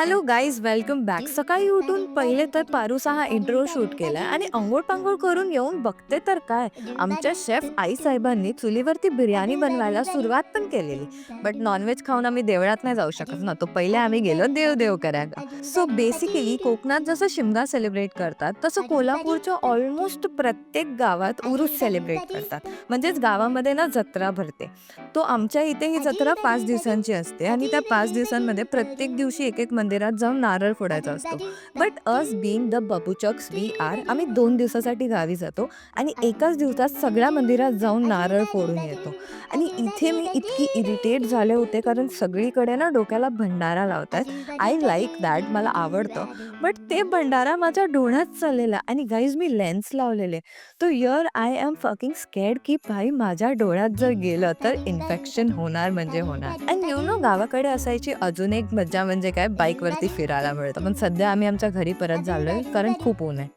Hello guys welcome back सकाळी उठून पहिले तर पारुसा हा इंट्रो शूट केला आणि अंघोळ पांघोळ करून येऊन बघते तर काय. आमच्या शेफ आई साहेबांनी चुलीवरती बिर्याणी बनवायला सुरुवात पण केलेली. बट नॉनव्हेज खाऊन आम्ही देवळात नाही जाऊ शकत ना. तो पहिले आम्ही गेलो देव देव करायला. सो बेसिकली कोकणात जसं शिमगा सेलिब्रेट करतात तसं कोल्हापूरच्या ऑलमोस्ट प्रत्येक गावात उरूस सेलिब्रेट करतात. म्हणजेच गावामध्ये ना जत्रा भरते. तो आमच्या इथे ही जत्रा पाच दिवसांची असते आणि त्या पाच दिवसांमध्ये प्रत्येक दिवशी एक एक मंदिरात जाऊन नारळ फोडायचा असतो. बट अस बिंग द बबूचक्स वी आर आम्ही दोन दिवसासाठी गावी जातो आणि एकाच दिवसात सगळ्या मंदिरात जाऊन नारळ फोडून येतो. आणि इथे मी इतकी इरिटेट झाले होते कारण सगळीकडे ना डोक्याला भंडारा लावतात आय लाईक दॅट मला आवडतं. बट ते भंडारा माझ्या डोळ्यात चाललेला आणि गाईज मी लेन्स लावलेले. तो year I am fucking scared की भाई माझ्या डोळ्यात जर गेलं तर इन्फेक्शन होणार म्हणजे होणार. यू नो गावाकडे असायची अजून एक मज्जा म्हणजे काय? बाईकवरती फिरायला मिळतं. पण सध्या आम्ही आमच्या घरी परत झालोय कारण खूप ऊन आहे.